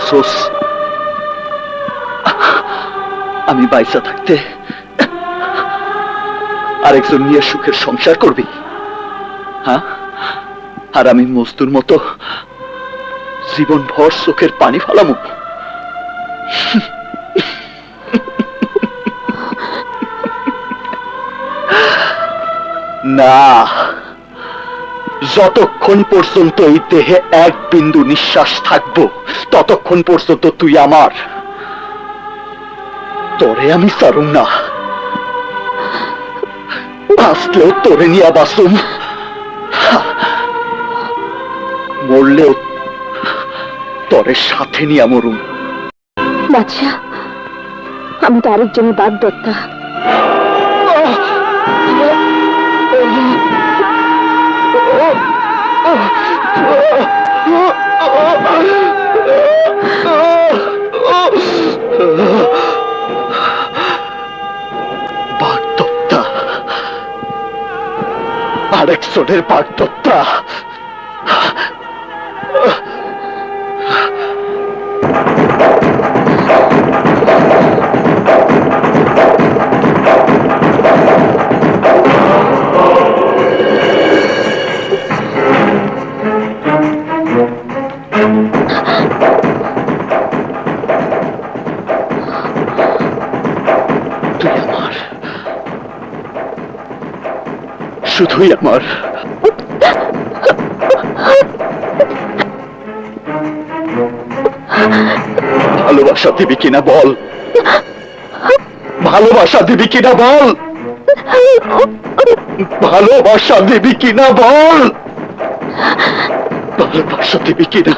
করছস আমি বাইসা থাকতে আরেকজন নিয়ে সুখের সংসার করবি হ্যাঁ? আর আমি মজদুর মতো জীবন ভর চোখের পানি ফালামু। না। যতক্ষণ পর্যন্ত এই দেহে এক বিন্দু নিঃশ্বাস থাকব, ততক্ষণ পর্যন্ত তুই আমার। তোরে আমি সারুম না। বাঁচলেও তোরে নিয়া বাসুম মরলেও তোরে সাথে নিয়া মরুম। বাদশাহ, আমি তো আরেকজনের বাগদত্তা বাগদত্তা। আরেকজনের বাগদত্তা। শুধুই আমার। ভালোবাসা দিবি কিনা বল। ভালোবাসা দিবি কিনা বল। ভালোবাসা দিবি কিনা বল। ভালোবাসা দিবি কিনা?